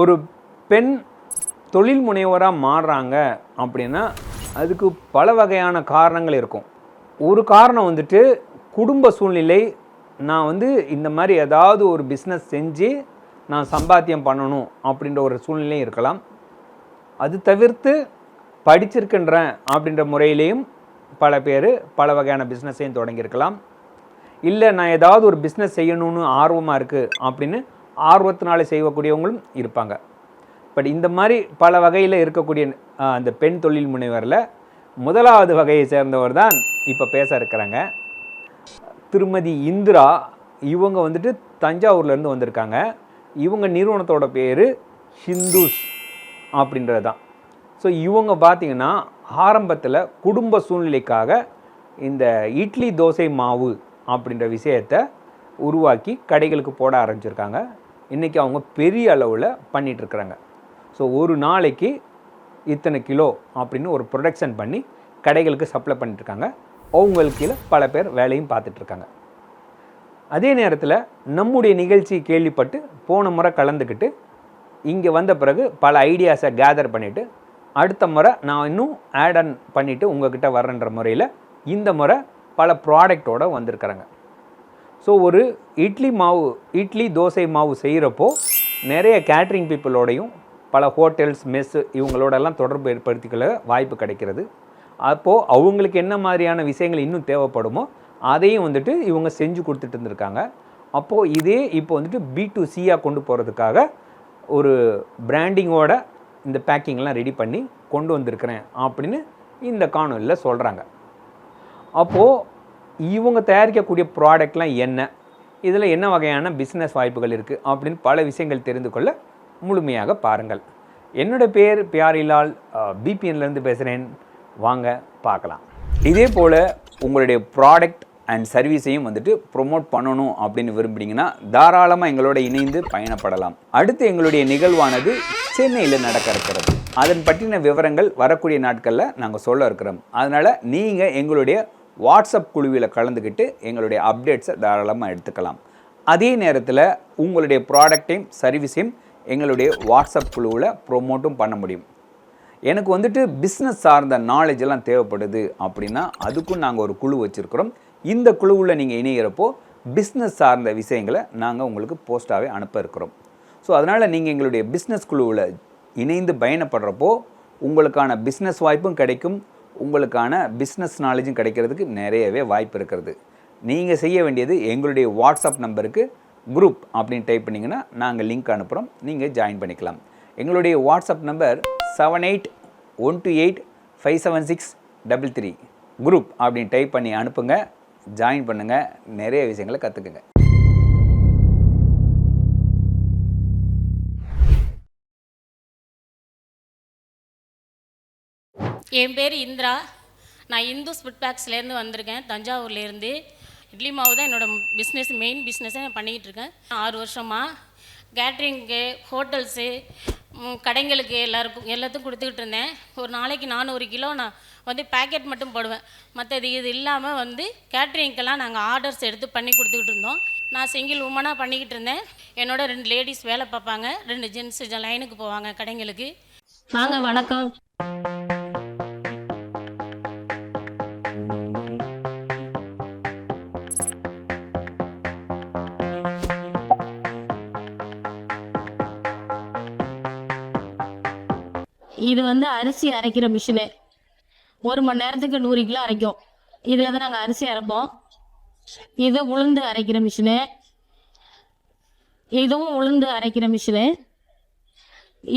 ஒரு பெண் தொழில் முனைவராக மாறுறாங்க அப்படின்னா அதுக்கு பல வகையான காரணங்கள் இருக்கும். ஒரு காரணம் வந்துட்டு குடும்ப சூழ்நிலை நான் வந்து இந்த மாதிரி ஏதாவது ஒரு பிஸ்னஸ் செஞ்சு நான் சம்பாத்தியம் பண்ணணும் அப்படின்ற ஒரு சூழ்நிலையும் இருக்கலாம். அது தவிர்த்து படிச்சிருக்கின்றேன் அப்படின்ற முறையிலையும் பல பேர் பல வகையான பிஸ்னஸையும் தொடங்கியிருக்கலாம். இல்லை நான் ஏதாவது ஒரு பிஸ்னஸ் செய்யணும்னு ஆர்வமாக இருக்குது அப்படின்னு ஆர்வத்தினால செய்யக்கூடியவங்களும் இருப்பாங்க. பட் இந்த மாதிரி பல வகையில் இருக்கக்கூடிய அந்த பெண் தொழில் முனைவரில் முதலாவது வகையை சேர்ந்தவர் தான் இப்போ பேச இருக்கிறாங்க. திருமதி இந்திரா இவங்க வந்துட்டு தஞ்சாவூர்லேருந்து வந்திருக்காங்க. இவங்க நிறுவனத்தோட பேர் ஹிந்துஸ் அப்படின்றது தான். ஸோ இவங்க பார்த்திங்கன்னா ஆரம்பத்தில் குடும்ப சூழ்நிலைக்காக இந்த இட்லி தோசை மாவு அப்படின்ற விஷயத்தை உருவாக்கி கடைகளுக்கு போட ஆரம்பிச்சிருக்காங்க. இன்றைக்கி அவங்க பெரிய அளவில் பண்ணிகிட்ருக்குறாங்க ஸோ ஒரு நாளைக்கு இத்தனை கிலோ அப்படின்னு ஒரு ப்ரொடக்ஷன் பண்ணி கடைகளுக்கு சப்ளை பண்ணிட்டுருக்காங்க. அவங்களுக்கு கீழே பல பேர் வேலையும் பார்த்துட்ருக்காங்க அதே நேரத்தில் நம்முடைய நிகழ்ச்சி கேள்விப்பட்டு போன முறை கலந்துக்கிட்டு இங்கே வந்த பிறகு பல ஐடியாஸை கேதர் பண்ணிவிட்டு அடுத்த முறை நான் இன்னும் ஆட் ஆன் பண்ணிவிட்டு உங்ககிட்ட வரேன்ற முறையில் இந்த முறை பல ப்ராடக்டோடு வந்திருக்கிறாங்க. ஸோ ஒரு இட்லி மாவு இட்லி தோசை மாவு செய்கிறப்போ நிறைய கேட்ரிங் பீப்புளோடையும் பல ஹோட்டல்ஸ் மெஸ்ஸு இவங்களோடெல்லாம் தொடர்பு ஏற்படுத்திக்கொள்ள வாய்ப்பு கிடைக்கிறது. அப்போது அவங்களுக்கு என்ன மாதிரியான விஷயங்கள் இன்னும் தேவைப்படுமோ அதையும் வந்துட்டு இவங்க செஞ்சு கொடுத்துட்டு இருந்திருக்காங்க. அப்போது இதே இப்போ வந்துட்டு பி டு சியாக கொண்டு போகிறதுக்காக ஒரு பிராண்டிங்கோட இந்த பேக்கிங்லாம் ரெடி பண்ணி கொண்டு வந்திருக்கிறேன் அப்படின்னு இந்த காணொலியில் சொல்கிறாங்க அப்போது இவங்க தயாரிக்கக்கூடிய ப்ராடக்ட்லாம் என்ன? இதில் என்ன வகையான பிஸ்னஸ் வாய்ப்புகள் இருக்குது அப்படின்னு பல விஷயங்கள் தெரிந்து கொள்ள முழுமையாக பாருங்கள். என்னோடய பேர் பியாரிலால் பிபிஎன்லேருந்து பேசுகிறேன் வாங்க பார்க்கலாம். இதே போல் உங்களுடைய ப்ராடக்ட் அண்ட் சர்வீஸையும் வந்துட்டு ப்ரொமோட் பண்ணணும் அப்படின்னு விரும்புனீங்கன்னா தாராளமாக எங்களோட இணைந்து பயணப்படலாம். அடுத்து எங்களுடைய நிகழ்வானது சென்னையில் நடக்க இருக்கிறது. அதன் பற்றின விவரங்கள் வரக்கூடிய நாட்களில் நாங்கள் சொல்ல இருக்கிறோம். அதனால் நீங்கள் எங்களுடைய வாட்ஸ்அப் குழுவில் கலந்துக்கிட்டு எங்களுடைய அப்டேட்ஸை தாராளமாக எடுத்துக்கலாம். அதே நேரத்தில் உங்களுடைய ப்ராடக்டையும் சர்வீஸையும் எங்களுடைய வாட்ஸ்அப் குழுவில் ப்ரொமோட்டும் பண்ண முடியும். எனக்கு வந்துட்டு பிஸ்னஸ் சார்ந்த நாலேஜ் எல்லாம் தேவைப்படுது அப்படின்னா அதுக்கும் நாங்கள் ஒரு குழு வச்சுருக்கிறோம். இந்த குழுவில் நீங்கள் இணைகிறப்போ பிஸ்னஸ் சார்ந்த விஷயங்களை நாங்கள் உங்களுக்கு போஸ்ட்டாகவே அனுப்ப இருக்கிறோம். ஸோ அதனால் நீங்கள் எங்களுடைய பிஸ்னஸ் குழுவில் இணைந்து பயணப்படுறப்போ உங்களுக்கான பிஸ்னஸ் வாய்ப்பும் கிடைக்கும். உங்களுக்கான பிஸ்னஸ் நாலேஜும் கிடைக்கிறதுக்கு நிறையவே வாய்ப்பு இருக்கிறது. நீங்கள் செய்ய வேண்டியது எங்களுடைய வாட்ஸ்அப் நம்பருக்கு குரூப் அப்படின்னு டைப் பண்ணிங்கன்னா நாங்கள் லிங்க் அனுப்புகிறோம் நீங்கள் ஜாயின் பண்ணிக்கலாம். எங்களுடைய WhatsApp number seven eight one two eight five seven six double three group அப்படின்னு டைப் பண்ணி அனுப்புங்க. ஜாயின் பண்ணுங்கள் நிறைய விஷயங்களை கற்றுக்குங்க என் பேர் இந்திரா. நான் இந்து ஸ்புட் பேக்ஸ்லேருந்து வந்திருக்கேன். தஞ்சாவூர்லேருந்து. இட்லி மாவு தான் என்னோட பிஸ்னஸ் மெயின் பிஸ்னஸை நான் பண்ணிக்கிட்டு இருக்கேன். ஆறு வருஷமாக கேட்ரிங்கு ஹோட்டல்ஸு கடைங்களுக்கு எல்லாருக்கும் எல்லாத்துக்கும் கொடுத்துக்கிட்டு இருந்தேன். ஒரு நாளைக்கு நானூறு கிலோ நான் வந்து பேக்கெட் மட்டும் போடுவேன். மற்றது இது இல்லாமல் வந்து கேட்ரிங்க்கெல்லாம் நாங்கள் ஆர்டர்ஸ் எடுத்து பண்ணி கொடுத்துக்கிட்டு இருந்தோம். நான் சிங்கிள் உமனாக பண்ணிக்கிட்டு இருந்தேன். என்னோட ரெண்டு லேடிஸ் வேலை பார்ப்பாங்க. ரெண்டு ஜென்ஸ் லைனுக்கு போவாங்க கடைங்களுக்கு வாங்க வணக்கம். இது வந்து அரிசி அரைக்கிற மிஷினு ஒரு மணி நேரத்துக்கு நூறு கிலோ அரைக்கும். இதில் தான் நாங்கள் அரிசி அரைப்போம். இது உளுந்து அரைக்கிற மிஷினு இதுவும் உளுந்து அரைக்கிற மிஷினு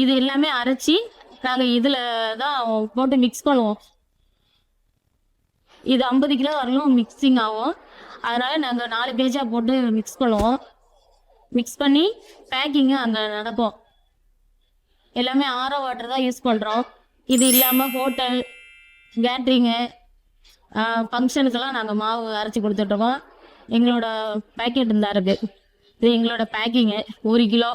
இது எல்லாமே அரைச்சி நாங்கள் இதில் தான் போட்டு மிக்ஸ் பண்ணுவோம். இது ஐம்பது கிலோ வரலும் மிக்சிங் ஆகும். அதனால் நாங்கள் நாலு பேஜாக போட்டு மிக்ஸ் பண்ணுவோம். மிக்ஸ் பண்ணி பேக்கிங்கு அங்கே நடப்போம். எல்லாமே ஆரோ வாட்டர் தான் யூஸ் பண்ணுறோம் இது இல்லாமல் ஹோட்டல் கேட்ரிங்கு ஃபங்க்ஷனுக்கெல்லாம் நாங்கள் மாவு அரைச்சி கொடுத்துட்ருக்கோம் எங்களோட பேக்கெட் இருந்தா இருக்குது இது எங்களோட பேக்கிங்கு ஒரு கிலோ.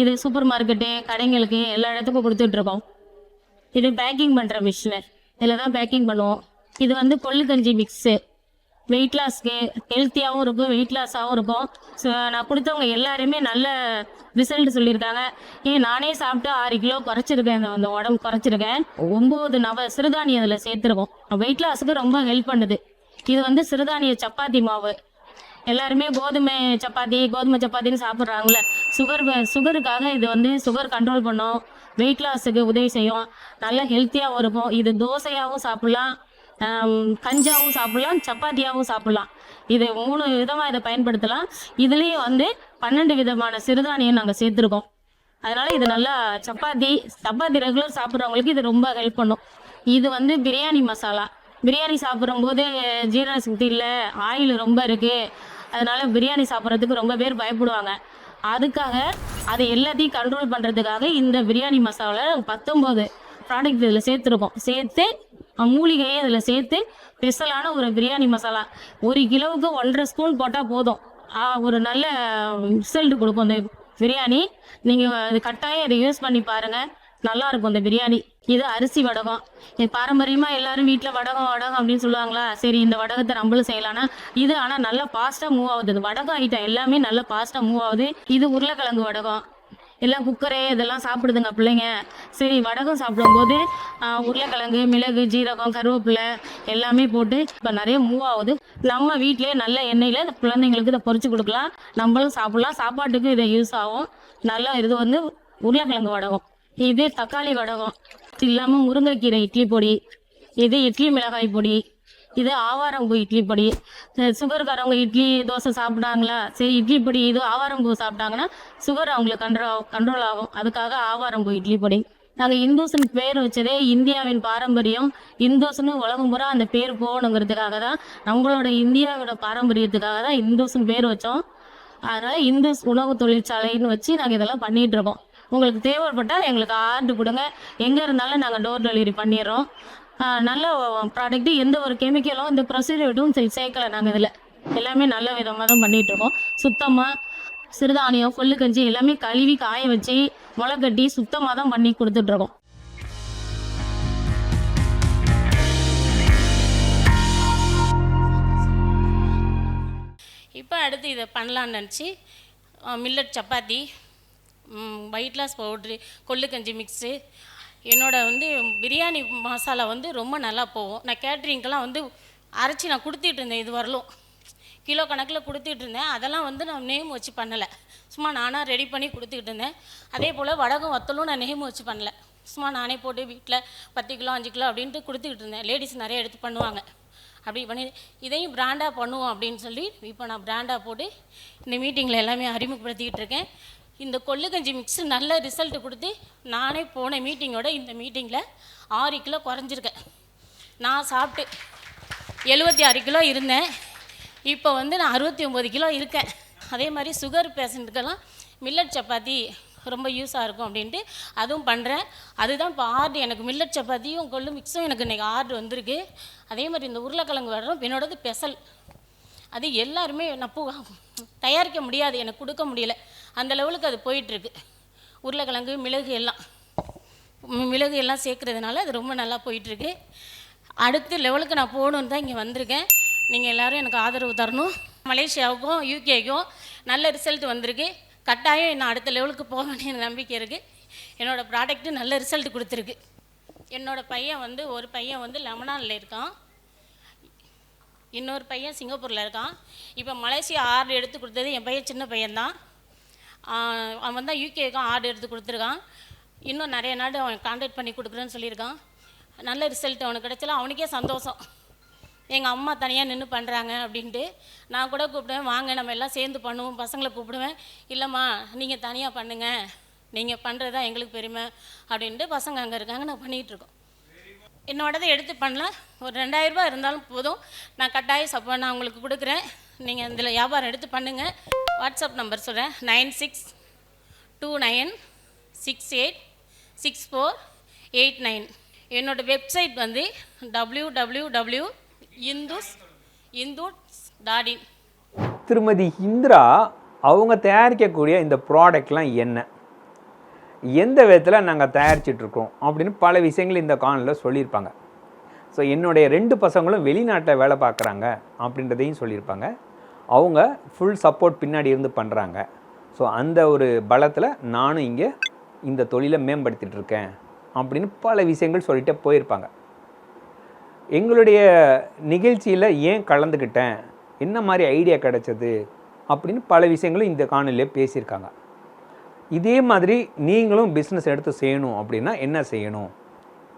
இது சூப்பர் மார்க்கெட்டு கடைங்களுக்கு எல்லா இடத்துக்கும் கொடுத்துட்ருக்கோம் இது பேக்கிங் பண்ணுற மிஷினு இதில் தான் பேக்கிங் பண்ணுவோம். இது வந்து கொள்ளு கஞ்சி மிக்ஸு வெயிட் லாஸ்க்கு ஹெல்த்தியாகவும் இருக்கும் வெயிட் லாஸாகவும் இருக்கும். ஸோ நான் கொடுத்தவங்க எல்லாருமே நல்ல ரிசல்ட் சொல்லியிருக்காங்க. ஏன் நானே சாப்பிட்டு ஆறு கிலோ குறைச்சிருக்கேன். இந்த அந்த உடம்பு குறைச்சிருக்கேன். ஒம்பது நவ சிறுதானியம் அதில் சேர்த்துருக்கோம். வெயிட் லாஸுக்கு ரொம்ப ஹெல்ப் பண்ணுது. இது வந்து சிறுதானிய சப்பாத்தி மாவு. எல்லாருமே கோதுமை சப்பாத்தி கோதுமை சப்பாத்தின்னு சாப்பிட்றாங்களே சுகர் சுகருக்காக இது வந்து சுகர் கண்ட்ரோல் பண்ணும். வெயிட் லாஸுக்கு உதவி செய்யும். நல்லா ஹெல்த்தியாகவும் இருக்கும். இது தோசையாகவும் சாப்பிட்லாம். கஞ்சாவும் சாப்பிட்லாம் சப்பாத்தியாகவும் சாப்பிட்லாம். இது மூணு விதமாக இதை பயன்படுத்தலாம். இதுலேயே வந்து பன்னெண்டு விதமான சிறுதானியம் நாங்கள் சேர்த்துருக்கோம். அதனால் இது நல்லா சப்பாத்தி சப்பாத்தி ரெகுலர் சாப்பிட்றவங்களுக்கு இது ரொம்ப ஹெல்ப் பண்ணும். இது வந்து பிரியாணி மசாலா. பிரியாணி சாப்பிடும்போது ஜீரண சக்தி இல்லை ஆயில் ரொம்ப இருக்குது அதனால பிரியாணி சாப்பிட்றதுக்கு ரொம்ப பேர் பயப்படுவாங்க. அதுக்காக அதை எல்லாத்தையும் கண்ட்ரோல் பண்ணுறதுக்காக இந்த பிரியாணி மசாலாவில் பத்தொம்போது ப்ராடக்ட் இதில் சேர்த்துருக்கோம். சேர்த்து மூலிகையை இதில் சேர்த்து ஸ்பெஷலான ஒரு பிரியாணி மசாலா. ஒரு கிலோவுக்கு ஒன்றரை ஸ்பூன் போட்டால் போதும். ஒரு நல்ல ரிசல்ட் கொடுக்கும் இந்த பிரியாணி. நீங்கள் அது கட்டாயம் இதை யூஸ் பண்ணி பாருங்கள் நல்லா இருக்கும் இந்த பிரியாணி. இது அரிசி வடகம். இது பாரம்பரியமாக எல்லாரும் வீட்டில் வடகம் வடகம் அப்படின்னு சொல்லுவாங்களா? சரி இந்த வடகத்தை நம்மளும் செய்யலாம்னா இது ஆனால் நல்லா ஃபாஸ்ட்டாக மூவ் ஆகுது. வடகம் ஐட்டம் எல்லாமே நல்லா ஃபாஸ்ட்டாக மூவ் ஆகுது. இது உருளைக்கிழங்கு வடகம். எல்லாம் குக்கரே இதெல்லாம் சாப்பிடுதுங்க பிள்ளைங்க. சரி வடகம் சாப்பிடும்போது உருளைக்கிழங்கு மிளகு ஜீரகம் கருவேப்பிலை எல்லாமே போட்டு இப்போ நிறைய மூவ் ஆகுது. நம்ம வீட்டிலே நல்ல எண்ணெயில் இந்த குழந்தைங்களுக்கு இதை பொறிச்சு கொடுக்கலாம். நம்மளும் சாப்பிடலாம். சாப்பாட்டுக்கு இதை யூஸ் ஆகும். நல்லா இது வந்து உருளைக்கிழங்கு வடகம். இது தக்காளி வடகம். இது இல்லாமல் முருங்கைக்கீரை இட்லி பொடி. இது இட்லி மிளகாய் பொடி. இது ஆவாரம்பூ இட்லி பொடி. சுகருக்காரவங்க சுகர்காரவங்க இட்லி தோசை சாப்பிட்டாங்களா? சரி இட்லி பொடி இது ஆவாரம்பூ சாப்பிட்டாங்கன்னா சுகர் அவங்களுக்கு கண்ட்ரோல் கண்ட்ரோல் ஆகும். அதுக்காக ஆவாரம்பூ இட்லி பொடி. நாங்கள் இந்துஸ்னு பேர் வச்சதே இந்தியாவின் பாரம்பரியம். இந்துஸ்னு உலகம் பூரா அந்த பேர் போகணுங்கிறதுக்காக தான் நம்மளோட இந்தியாவோட பாரம்பரியத்துக்காக தான் இந்துஸ்னு பேர் வச்சோம். அதனால் இந்துஸ் உணவு தொழிற்சாலைன்னு வச்சு நாங்கள் இதெல்லாம் பண்ணிகிட்டு இருக்கோம். உங்களுக்கு தேவைப்பட்டால் எங்களுக்கு ஆர்டர் கொடுங்க. எங்கே இருந்தாலும் நாங்கள் டோர் டெலிவரி பண்ணிடுறோம். நல்ல ப்ராடக்ட்டு எந்த ஒரு கெமிக்கலும் இந்த ப்ரொசீஜரும் சேர்க்கலை நாங்கள் இதில். எல்லாமே நல்ல விதமாக தான் பண்ணிகிட்டு இருக்கோம் சுத்தமாக சிறுதானியம் கொள்ளு கஞ்சி எல்லாமே கழுவி காய வச்சு முளை கட்டி சுத்தமாக தான் பண்ணி கொடுத்துட்ருக்கோம் இப்போ அடுத்து இதை பண்ணலான்னு நினச்சி millet chapati weight loss powder கொள்ளுக்கஞ்சி mix என்னோட வந்து பிரியாணி மசாலா வந்து ரொம்ப நல்லா போகும். நான் கேட்ரிங்க்கெல்லாம் வந்து அரைச்சி நான் கொடுத்துட்டு இருந்தேன் இது வரலும் கிலோ கணக்கில் கொடுத்துட்டு இருந்தேன் அதெல்லாம் வந்து நான் நேம் வச்சு பண்ணலை. சும்மா நானாக ரெடி பண்ணி கொடுத்துக்கிட்டு இருந்தேன் அதே போல் வடகம் வத்தலும் நான் நேம் வச்சு பண்ணல. சும்மா நானே போட்டு வீட்டில் பத்து கிலோ அஞ்சு கிலோ அப்படின்ட்டு கொடுத்துக்கிட்டு இருந்தேன் லேடிஸ் நிறைய எடுத்து பண்ணுவாங்க. அப்படி பண்ணி இதையும் பிராண்டாக பண்ணுவோம் அப்படின்னு சொல்லி இப்போ நான் பிராண்டாக போட்டு இந்த மீட்டிங்கில் எல்லாமே அறிமுகப்படுத்திக்கிட்டு இருக்கேன். இந்த கொள்ளுகஞ்சி மிக்ஸ் நல்ல ரிசல்ட் கொடுத்து நானே போன மீட்டிங்கோட இந்த மீட்டிங்கில் ஆறு கிலோ குறைஞ்சிருக்கேன். நான் சாப்பிட்டு எழுபத்தி ஆறு கிலோ இருந்தேன். இப்போ வந்து நான் அறுபத்தி ஒம்பது கிலோ இருக்கேன். அதே மாதிரி சுகர் பேஷண்ட்டுக்கெல்லாம் மில்லட் சப்பாத்தி ரொம்ப யூஸாக இருக்கும் அப்படின்ட்டு அதுவும் பண்ணுறேன் அதுதான் இப்போ ஆர்டர் எனக்கு மில்லட் சப்பாத்தியும் கொள்ளு மிக்ஸும் எனக்கு இன்றைக்கி ஆர்டர் வந்திருக்கு. அதே மாதிரி இந்த உருளைக்கிழங்கு வரும் என்னோடது ஸ்பெஷல் அது எல்லாருமே நான் பூ தயாரிக்க முடியாது எனக்கு கொடுக்க முடியல. அந்த லெவலுக்கு அது போயிட்டுருக்கு. உருளைக்கிழங்கு மிளகு எல்லாம். மிளகு எல்லாம் சேர்க்குறதுனால அது ரொம்ப நல்லா போயிட்டுருக்கு. அடுத்த லெவலுக்கு நான் போகணுன்னு தான் இங்கே வந்திருக்கேன். நீங்கள் எல்லோரும் எனக்கு ஆதரவு தரணும். மலேசியாவுக்கும் யூகேக்கும் நல்ல ரிசல்ட் வந்திருக்கு. கட்டாயம் நான் அடுத்த லெவலுக்கு போக வேண்டிய நம்பிக்கை இருக்குது என்னோடய ப்ராடக்ட்டு நல்ல ரிசல்ட் கொடுத்துருக்கு. என்னோடய பையன் வந்து ஒரு பையன் வந்து லெமனானில் இருக்கான். இன்னொரு பையன் சிங்கப்பூரில் இருக்கான். இப்போ மலேசியா ஆர்டர் எடுத்து கொடுத்தது என் பையன் சின்ன பையன்தான். அவன் தான் யூகேக்கும் ஆர்டர் எடுத்து கொடுத்துருக்கான். இன்னும் நிறைய நாடு அவன் கான்டாக்ட் பண்ணி கொடுக்குறேன்னு சொல்லியிருக்கான். நல்ல ரிசல்ட் அவனுக்கு கிடைச்சல. அவனுக்கே சந்தோஷம். எங்கள் அம்மா தனியாக நின்று பண்ணுறாங்க அப்படின்ட்டு நான் கூட கூப்பிடுவேன். வாங்க நம்ம எல்லாம் சேர்ந்து பண்ணுவோம். பசங்களை கூப்பிடுவேன். இல்லைம்மா நீங்கள் தனியாக பண்ணுங்கள் நீங்கள் பண்ணுறது தான் எங்களுக்கு பெருமை அப்படின்ட்டு பசங்க அங்கே இருக்காங்க. நான் பண்ணிகிட்டு இருக்கோம். என்னோடதை எடுத்து பண்ணலாம். ஒரு ரெண்டாயிரம் ரூபாய் இருந்தாலும் போதும். நான் கட்டாயம் சப்போ நான் உங்களுக்கு கொடுக்குறேன். நீங்கள் இதில் வியாபாரம் எடுத்து பண்ணுங்கள் வாட்ஸ்அப் நம்பர் சொல்கிறேன் nine six two nine six eight six four eight nine. என்னோடய வெப்சைட் வந்து டபிள்யூ டபிள்யூ டபிள்யூ இந்துஸ் இந்துஸ் டாடின் திருமதி இந்திரா அவங்க தயாரிக்கக்கூடிய இந்த ப்ராடக்ட்லாம் என்ன? எந்த விதத்தில் நாங்கள் தயாரிச்சிட்ருக்கோம் அப்படின்னு பல விஷயங்கள் இந்த காணொலியில் சொல்லியிருப்பாங்க. ஸோ என்னுடைய ரெண்டு பசங்களும் வெளிநாட்டில் வேலை பார்க்குறாங்க அப்படின்றதையும் சொல்லியிருப்பாங்க. அவங்க ஃபுல் சப்போர்ட் பின்னாடி இருந்து பண்ணுறாங்க ஸோ அந்த ஒரு பலத்தில் நானும் இங்கே இந்த தொழிலை மேம்படுத்திகிட்ருக்கேன் அப்படின்னு பல விஷயங்கள் சொல்லிகிட்டே போயிருப்பாங்க. எங்களுடைய நிகழ்ச்சியில் ஏன் கலந்துக்கிட்டேன்? என்ன மாதிரி ஐடியா கிடச்சது? அப்படின்னு பல விஷயங்களும் இந்த காணொலியில் பேசியிருக்காங்க. இதே மாதிரி நீங்களும் பிஸ்னஸ் எடுத்து செய்யணும் அப்படின்னா என்ன செய்யணும்?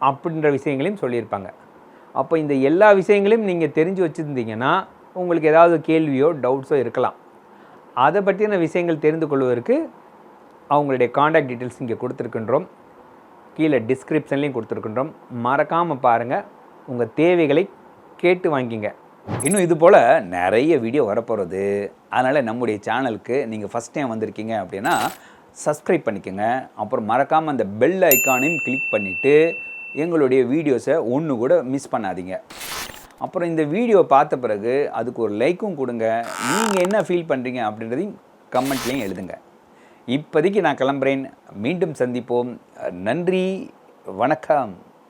அப்படின்ற விஷயங்களையும் சொல்லியிருப்பாங்க. அப்போ இந்த எல்லா விஷயங்களையும் நீங்கள் தெரிஞ்சு வச்சுருந்தீங்கன்னா உங்களுக்கு ஏதாவது கேள்வியோ டவுட்ஸோ இருக்கலாம். அதை பற்றின விஷயங்கள் தெரிந்து கொள்வதற்கு அவங்களுடைய காண்டாக்ட் டீட்டெயில்ஸ் இங்கே கொடுத்துருக்கின்றோம். கீழே டிஸ்கிரிப்ஷன்லேயும் கொடுத்துருக்கின்றோம். மறக்காமல் பாருங்கள் உங்கள் தேவைகளை கேட்டு வாங்கிங்க. இன்னும் இது போல் நிறைய வீடியோ வரப்போகிறது அதனால் நம்முடைய சேனலுக்கு நீங்கள் ஃபஸ்ட் டைம் வந்திருக்கீங்க அப்படின்னா சப்ஸ்கிரைப் பண்ணிக்கோங்க. அப்புறம் மறக்காமல் அந்த பெல் ஐக்கானையும் கிளிக் பண்ணிவிட்டு எங்களுடைய வீடியோஸை ஒன்று கூட மிஸ் பண்ணாதீங்க. அப்புறம் இந்த வீடியோ பார்த்த பிறகு அதுக்கு ஒரு லைக்கும் கொடுங்க. நீங்கள் என்ன ஃபீல் பண்ணுறீங்க அப்படின்றதையும் கமெண்ட்லேயும் எழுதுங்க. இப்போதைக்கு நான் கிளம்புறேன். மீண்டும் சந்திப்போம். நன்றி. வணக்கம்.